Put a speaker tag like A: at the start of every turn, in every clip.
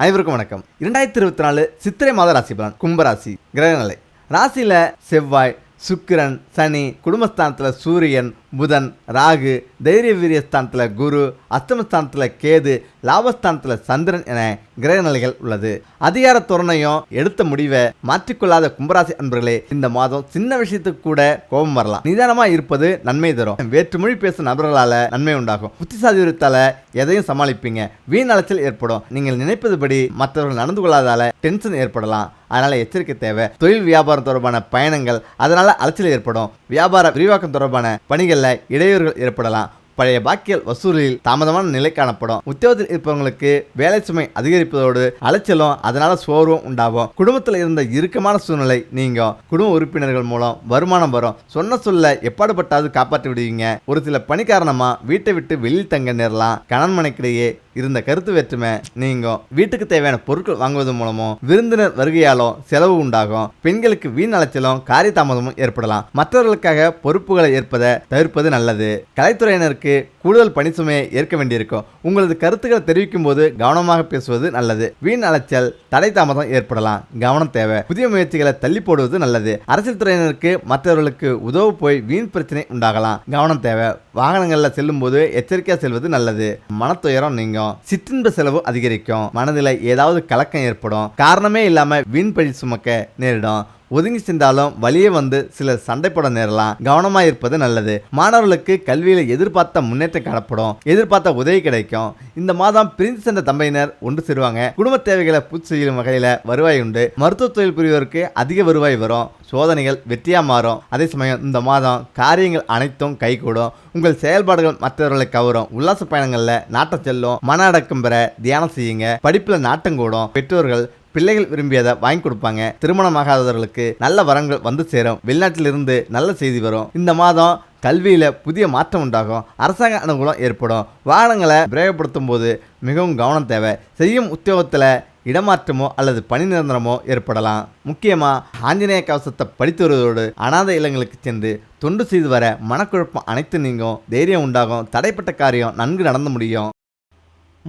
A: அனைவருக்கும் வணக்கம் இரண்டாயிரத்தி இருபத்தி நாலு சித்திரை மாத ராசி பலன் கும்பராசி கிரகநிலை ராசியில் செவ்வாய் சுக்கிரன் சனி குடும்பஸ்தானத்தில் சூரியன் புதன் ராகு தைரிய வீரியஸ்தானத்தில் குரு அஸ்தமஸ்தானத்தில் கேது லாபஸ்தானத்தில் சந்திரன் என கிரக நிலைகள் உள்ளது அதிகார தோரணையும் எடுத்த முடிவை மாற்றிக்கொள்ளாத கும்பராசி அன்பர்களே இந்த மாதம் சின்ன விஷயத்துக்கு கூட கோபம் வரலாம் நிதானமாக இருப்பது நன்மை தரும் வேற்றுமொழி பேசும் நபர்களால் நன்மை உண்டாகும் புத்திசாதிவிரத்தால எதையும் சமாளிப்பீங்க வீண் அலைச்சல் ஏற்படும் நீங்கள் நினைப்பதுபடி மற்றவர்கள் நடந்து கொள்ளாதால டென்ஷன் ஏற்படலாம் அதனால் எச்சரிக்கை தேவை தொழில் வியாபாரம் தொடர்பான பயணங்கள் அதனால் அலைச்சல் ஏற்படும் வியாபார விரிவாக்கம் தொடர்பான பணிகளில் இடையூறுகள் ஏற்படலாம் பழைய பாக்கியல் வசூலில் தாமதமான நிலை காணப்படும் உத்தியோகத்தில் இருப்பவங்களுக்கு வேலை சுமை அதிகரிப்பதோடு அலைச்சலும் அதனால சோர்வும் உண்டாகும் குடும்பத்தில் இருந்த இறுக்கமான சூழ்நிலை நீங்க குடும்ப உறுப்பினர்கள் மூலம் வருமானம் வரும் சொன்ன சொல்ல எப்பாடுபட்டாவது காப்பாற்றி விடுவீங்க ஒரு சில பணி காரணமா வீட்டை விட்டு வெளியில் தங்க நேரலாம் கணன்மனைக்கிடையே இருந்த கருத்து வேற்றுமை நீங்கும் வீட்டுக்கு தேவையான பொருட்கள் வாங்குவதன் மூலமோ விருந்தினர் வருகையாலோ செலவு உண்டாகும் பெண்களுக்கு வீண் அலைச்சலும் காரிய தாமதமும் ஏற்படலாம் மற்றவர்களுக்காக பொறுப்புகளை ஏற்பதை தவிர்ப்பது நல்லது கலைத்துறையினருக்கு கூடுதல் பணிசுமையை ஏற்க வேண்டியிருக்கும் உங்களது கருத்துக்களை தெரிவிக்கும் போது கவனமாக பேசுவது நல்லது வீண் அலைச்சல் தடை தாமதம் ஏற்படலாம் கவனம் தேவை புதிய முயற்சிகளை தள்ளி போடுவது நல்லது அரசியல் துறையினருக்கு மற்றவர்களுக்கு உதவ போய் வீண் பிரச்சனை உண்டாகலாம் கவனம் தேவை வாகனங்களில் செல்லும் போது எச்சரிக்கையாக செல்வது நல்லது மனத்துயரம் நீங்கும் சிற்றின்ப செலவு அதிகரிக்கும் மனதில் ஏதாவது கலக்கம் ஏற்படும் காரணமே இல்லாமல் வீண் பழி சுமக்க நேரிடும் ஒதுங்கி சென்றாலும் வழியே வந்து சில சண்டை போட நேரலாம் கவனமாக இருப்பது நல்லது மாணவர்களுக்கு கல்வியில் எதிர்பார்த்த முன்னேற்றம் காணப்படும் எதிர்பார்த்த உதவி கிடைக்கும் இந்த மாதம் பிரிந்து சென்ற தம்பையினர் ஒன்று சேருவாங்க குடும்ப தேவைகளை பூர்த்தி செய்யும் வகையில் வருவாய் உண்டு மருத்துவ தொழில் புரிவோருக்கு அதிக வருவாய் வரும் சோதனைகள் வெற்றியாக மாறும் அதே சமயம் இந்த மாதம் காரியங்கள் அனைத்தும் கைகூடும் உங்கள் செயல்பாடுகள் மற்றவர்களை கவரும் உல்லாச பயணங்களில் நாட்டம் செல்லும் மன அடக்கம் பெற தியானம் செய்யுங்க படிப்பில் நாட்டம் கூடும் பெற்றோர்கள் பிள்ளைகள் விரும்பியதை வாங்கி கொடுப்பாங்க திருமணமாகாதவர்களுக்கு நல்ல வரங்கள் வந்து சேரும் வெளிநாட்டிலிருந்து நல்ல செய்தி வரும் இந்த மாதம் கல்வியில் புதிய மாற்றம் உண்டாகும் அரசாங்க அனுகூலம் ஏற்படும் வாகனங்களை பிரயோகப்படுத்தும் போது மிகவும் கவனம் தேவை செய்யும் உத்தியோகத்தில் இடமாற்றமோ அல்லது பணி நிரந்தரமோ ஏற்படலாம் முக்கியமாக ஆஞ்சநேய கவசத்தை படித்து வருவதோடு அனாத இல்லங்களுக்கு சென்று தொண்டு செய்து வர மனக்குழப்பம் அனைத்து நீங்கும் தைரியம் உண்டாகும் தடைப்பட்ட காரியம் நன்கு நடந்து முடியும்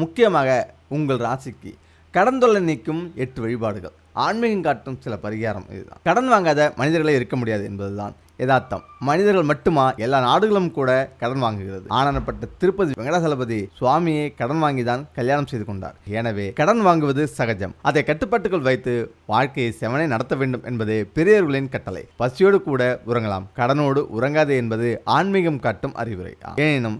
A: முக்கியமாக உங்கள் ராசிக்கு கடந்தொல்லை நீக்கும் எட்டு வழிபாடுகள் ஆன்மீகம் காட்டும் சில பரிகாரம் இதுதான் கடன் வாங்காத மனிதர்களே இருக்க முடியாது என்பதுதான் யதார்த்தம் மனிதர்கள் மட்டுமா எல்லா நாடுகளும் கூட கடன் வாங்குகிறது ஆனப்பட்ட திருப்பதி வெங்கடாசலபதி சுவாமியை கடன் வாங்கி தான் கல்யாணம் செய்து கொண்டார் எனவே கடன் வாங்குவது சகஜம் அதை கட்டுப்பாட்டுகள் வைத்து வாழ்க்கையை செவனை நடத்த வேண்டும் என்பதே பெரியவர்களின் கட்டளை பசியோடு கூட உறங்கலாம் கடனோடு உறங்காதே என்பது ஆன்மீகம் காட்டும் அறிவுரை எனினும்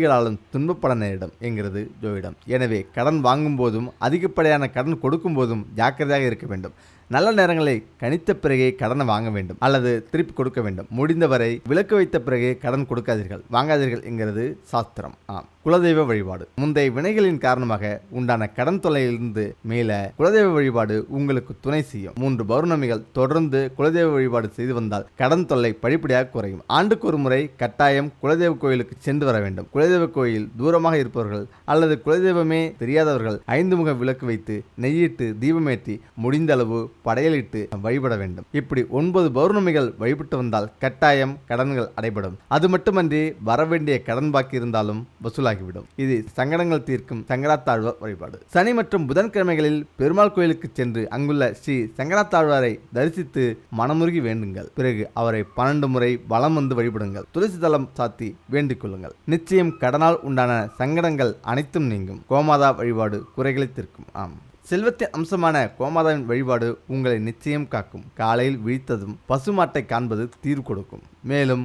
A: தோல்விகளாலும் துன்பப்பட நேரிடும் என்கிறது ஜோயிடம் எனவே கடன் வாங்கும் போதும் அதிகப்படியான கடன் கொடுக்கும் போதும் ஜாக்கிரதையாக இருக்க வேண்டும் நல்ல நேரங்களை கணித்த பிறகே கடனை வாங்க வேண்டும் அல்லது திருப்பி கொடுக்க வேண்டும் முடிந்தவரை விளக்கு வைத்த பிறகே கடன் கொடுக்காதீர்கள் வாங்காதீர்கள் என்கிறது சாஸ்திரம் ஆம் குலதெய்வ வழிபாடு முந்தைய வினைகளின் காரணமாக உண்டான கடன் தொலையிலிருந்து மேல குலதெய்வ வழிபாடு உங்களுக்கு துணை செய்யும் மூன்று பௌர்ணமிகள் தொடர்ந்து குலதெய்வ வழிபாடு செய்து வந்தால் கடன் தொல்லை படிப்படியாக குறையும் ஆண்டுக்கு ஒரு முறை கட்டாயம் குலதெய்வ கோயிலுக்கு சென்று வர வேண்டும் குலதெய்வ கோயில் தூரமாக இருப்பவர்கள் அல்லது குலதெய்வமே தெரியாதவர்கள் ஐந்து முக விளக்கு வைத்து நெய்யிட்டு தீபமேற்றி முடிந்த அளவு படையலிட்டு வழிபட வேண்டும் இப்படி ஒன்பது பௌர்ணமிகள் வழிபட்டு வந்தால் கட்டாயம் கடன்கள் அடைபடும் அது மட்டுமன்றி வரவேண்டிய கடன் பாக்கி இருந்தாலும் வசூலாக நிகழ்வாகிவிடும் இது சங்கடங்கள் தீர்க்கும் சங்கராத்தாழ்வார் வழிபாடு சனி மற்றும் புதன்கிழமைகளில் பெருமாள் கோயிலுக்கு சென்று அங்குள்ள ஸ்ரீ சங்கராத்தாழ்வாரை தரிசித்து மனமுருகி வேண்டுங்கள் பிறகு அவரை பன்னெண்டு முறை வலம் வந்து வழிபடுங்கள் துளசி தளம் சாத்தி வேண்டிக் கொள்ளுங்கள் நிச்சயம் கடனால் உண்டான சங்கடங்கள் அனைத்தும் நீங்கும் கோமாதா வழிபாடு குறைகளை தீர்க்கும் ஆம் செல்வத்தின் அம்சமான கோமாதாவின் வழிபாடு உங்களை நிச்சயம் காக்கும் காலையில் விழித்ததும் பசுமாட்டை காண்பது தீர்வு கொடுக்கும் மேலும்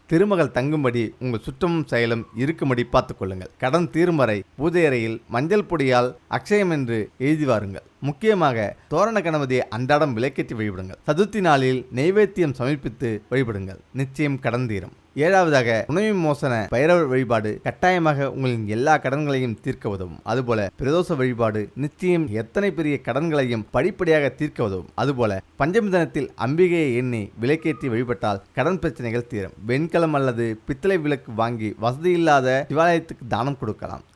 A: திருமகள் தங்கும்படி உங்கள் சுற்றமும் செயலும் இருக்கும்படி பார்த்துக்கொள்ளுங்கள் கடன் தீரும் வரை பூஜை அறையில் மஞ்சள் பொடியால் அக்ஷயம் என்று எழுதி வாருங்கள் முக்கியமாக தோரண கணபதியை அன்றாடம் விலைக்கேற்றி வழிபடுங்கள் சதுர்த்தி நாளில் நெய்வேத்தியம் சமர்ப்பித்து வழிபடுங்கள் நிச்சயம் கடன் தீரும் ஏழாவதாக உணவு மோசன பைரவர் வழிபாடு கட்டாயமாக உங்களின் எல்லா கடன்களையும் தீர்க்க உதவும் அதுபோல பிரதோஷ வழிபாடு நிச்சயம் எத்தனை பெரிய கடன்களையும் படிப்படியாக தீர்க்க உதவும் அதுபோல பஞ்சமி தினத்தில் அம்பிகையை எண்ணி விலைக்கேற்றி வழிபட்டால் கடன் பிரச்சனைகள் தீரும் வெண்கலம் அல்லது பித்தளை விளக்கு வாங்கி வசதி இல்லாத சிவாலயத்துக்கு தானம் கொடுக்கலாம்